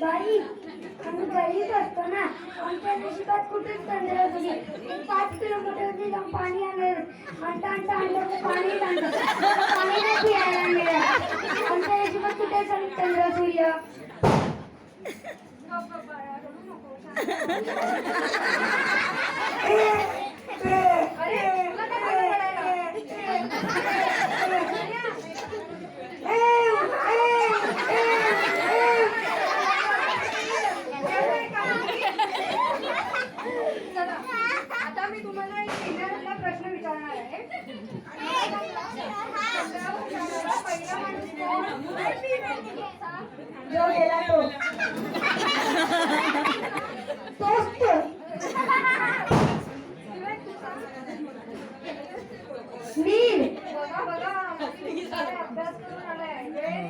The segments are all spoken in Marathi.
बाई आम्ही गरीब असतो ना. आमच्या नशिबात कुठेच तंद्रा एक पाच किलोमीटर जाऊन पाणी आणलं. आणता आणता आणलं पाणी आणतं पाणी नाही पियायला मिळालं आमच्या नशिबात कुठेच चंद्र सूर्य अरे जो गेला तो. तोच तो.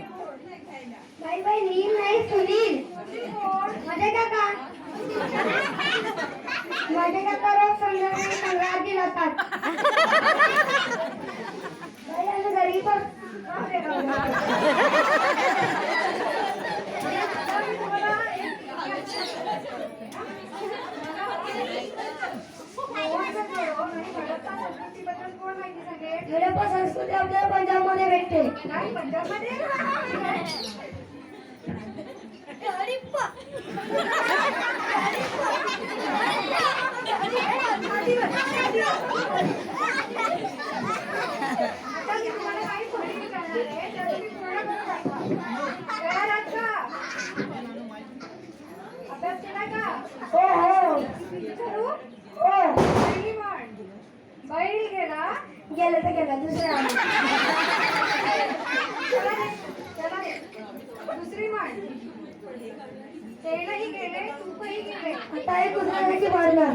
बाई बाई नील नाही सुनील. माझे काका माझे काका रोज संध्याकाळी संग्रहात गेला बाई आम्ही घरी पण अरे बाबा. आता मी तुम्हाला हडप्पा संस्कृती आपल्याला पंजाबमध्ये भेटते. काय पंजाबमध्ये? मी गेला गेलं तर गेला दुसऱ्या चला रे, चला रे. दुसरी म्हण तेलही गेले तूपही गेले. आता एक कुत्र्याची मारणार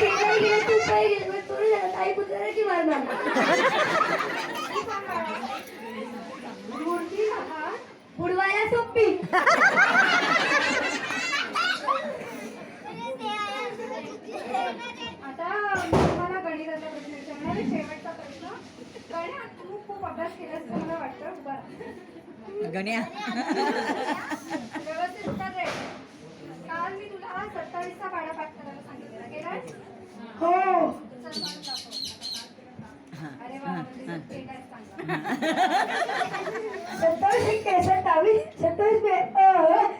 तेलही गेले तूपही गेले. आई कुत्र्याची मारणार. गण्या. व्यवस्थित उत्तर दे काल मी तुला सत्तावीसचा पाडा पाठ करायला हो अरे ते सत्तावीस सत्तावीस सत्तावीस अ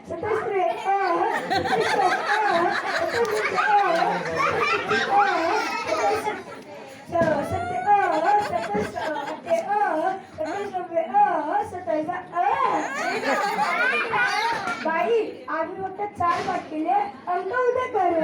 सत्तावीस अ सत्तावीस अ, सत्तावीस अ, सत्तावीस बे, अ, सत्तावीस सत्ते अ सत्तावीस अ, सत्ते अ सत्तावीस बे अ सत्तावीस अ बाई आम्ही फक्त चार पाठ केले अंक उद्या करू